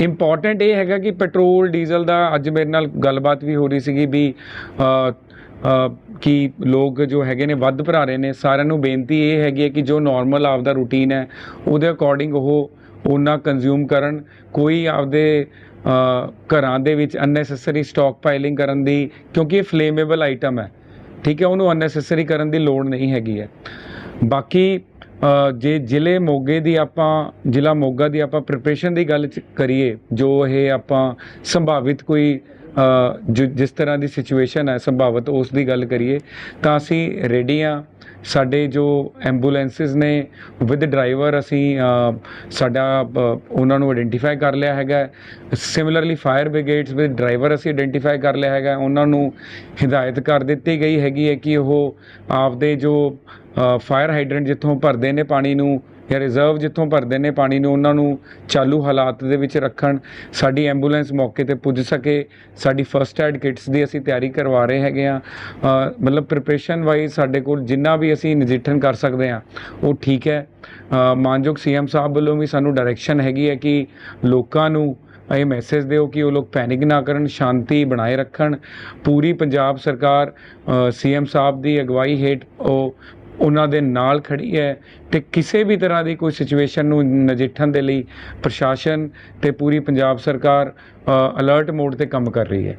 Important ਇਹ ਹੈਗਾ ਕਿ ਪੈਟਰੋਲ ਡੀਜ਼ਲ ਦਾ ਅੱਜ ਮੇਰੇ ਨਾਲ ਗੱਲਬਾਤ ਵੀ ਹੋ ਰਹੀ ਸੀਗੀ ਵੀ ਕਿ ਲੋਕ ਜੋ ਹੈਗੇ ਨੇ ਵੱਧ ਭਰਾ ਰਹੇ ਨੇ, ਸਾਰਿਆਂ ਨੂੰ ਬੇਨਤੀ ਇਹ ਹੈਗੀ ਹੈ ਕਿ ਜੋ ਨਾਰਮਲ ਆਪਦਾ ਰੂਟੀਨ ਹੈ, ਉਹਦੇ ਅਕੋਰਡਿੰਗ ਉਹ ਉਹਨਾਂ ਕੰਜ਼ਿਊਮ ਕਰਨ। ਕੋਈ ਆਪਦੇ ਘਰਾਂ ਦੇ ਵਿੱਚ ਅਨਨੈਸੈਸਰੀ ਸਟਾਕ ਪਾਈਲਿੰਗ ਕਰਨ ਦੀ, ਕਿਉਂਕਿ ਇਹ ਫਲੇਮੇਬਲ ਆਈਟਮ ਹੈ, ਠੀਕ ਹੈ, ਉਹਨੂੰ ਅਨਨੈਸੈਸਰੀ ਕਰਨ ਦੀ ਲੋੜ ਨਹੀਂ ਹੈਗੀ ਹੈ। ਬਾਕੀ ਜੇ ਜ਼ਿਲ੍ਹੇ ਮੋਗੇ ਦੀ ਆਪਾਂ, ਜ਼ਿਲ੍ਹਾ ਮੋਗਾ ਦੀ ਆਪਾਂ ਪ੍ਰਿਪਰੇਸ਼ਨ ਦੀ ਗੱਲ ਚ ਕਰੀਏ, ਜੋ ਇਹ ਆਪਾਂ ਸੰਭਾਵਿਤ ਕੋਈ ਜਿਸ ਤਰ੍ਹਾਂ ਦੀ ਸਿਚੁਏਸ਼ਨ ਹੈ, ਸੰਭਾਵਿਤ ਉਸ ਦੀ ਗੱਲ ਕਰੀਏ, ਤਾਂ ਅਸੀਂ ਰੈਡੀ ਹਾਂ ਸਾਡੇ ਜੋ ਐਂਬੂਲੈਂਸਸ ਨੇ ਵਿਦ ਡਰਾਈਵਰ ਅਸੀਂ ਸਾਡਾ ਉਹਨਾਂ ਨੂੰ ਆਇਡੈਂਟੀਫਾਈ ਕਰ ਲਿਆ ਹੈਗਾ। Similarly fire brigades with driver ਅਸੀਂ ਆਇਡੈਂਟੀਫਾਈ ਕਰ ਲਿਆ ਹੈਗਾ। ਉਹਨਾਂ ਨੂੰ ਹਦਾਇਤ ਕਰ ਦਿੱਤੀ ਗਈ ਹੈਗੀ ਹੈ ਕਿ ਉਹ ਆਪਦੇ ਜੋ ਫਾਇਰ ਹਾਈਡਰੈਂਟ ਜਿੱਥੋਂ ਭਰਦੇ ਨੇ ਪਾਣੀ ਨੂੰ ਜਾਂ ਰਿਜ਼ਰਵ ਜਿੱਥੋਂ ਭਰਦੇ ਨੇ ਪਾਣੀ ਨੂੰ ਉਹਨਾਂ ਨੂੰ ਚਾਲੂ ਹਾਲਾਤ ਦੇ ਵਿੱਚ ਰੱਖਣ ਸਾਡੀ ਐਂਬੂਲੈਂਸ ਮੌਕੇ ਤੇ ਪੁੱਜ ਸਕੇ। ਸਾਡੀ ਫਰਸਟ ਐਡ ਕਿਟਸ ਦੀ ਅਸੀਂ ਤਿਆਰੀ ਕਰਵਾ ਰਹੇ ਹੈਗੇ ਆ ਮਤਲਬ ਪ੍ਰਿਪਰੇਸ਼ਨ ਵਾਈਜ਼ ਸਾਡੇ ਕੋਲ ਜਿੰਨਾ ਵੀ ਅਸੀਂ ਨਜਿੱਠਣ ਕਰ ਸਕਦੇ ਆ ਉਹ ਠੀਕ ਹੈ। ਅ, ਮਾਨਯੋਗ ਸੀਐਮ ਸਾਹਿਬ ਵੱਲੋਂ ਵੀ ਸਾਨੂੰ ਡਾਇਰੈਕਸ਼ਨ ਹੈਗੀ ਹੈ ਕਿ ਲੋਕਾਂ ਨੂੰ ਇਹ ਮੈਸੇਜ ਦਿਓ ਕਿ ਉਹ ਲੋਕ ਪੈਨਿਕ ਨਾ ਕਰਨ ਸ਼ਾਂਤੀ ਬਣਾਏ ਰੱਖਣ। ਪੂਰੀ ਪੰਜਾਬ ਸਰਕਾਰ ਸੀਐਮ ਸਾਹਿਬ ਦੀ ਅਗਵਾਈ ਹੇਠ ਉਹ ਉਹਨਾਂ ਦੇ ਨਾਲ ਖੜੀ ਹੈ ਤੇ ਕਿਸੇ ਵੀ ਤਰ੍ਹਾਂ ਦੀ ਕੋਈ ਸਿਚੁਏਸ਼ਨ ਨੂੰ ਨਜਿੱਠਣ ਦੇ ਲਈ ਪ੍ਰਸ਼ਾਸਨ ਤੇ ਪੂਰੀ ਪੰਜਾਬ ਸਰਕਾਰ ਅਲਰਟ ਮੋਡ ਤੇ ਕੰਮ ਕਰ ਰਹੀ ਹੈ।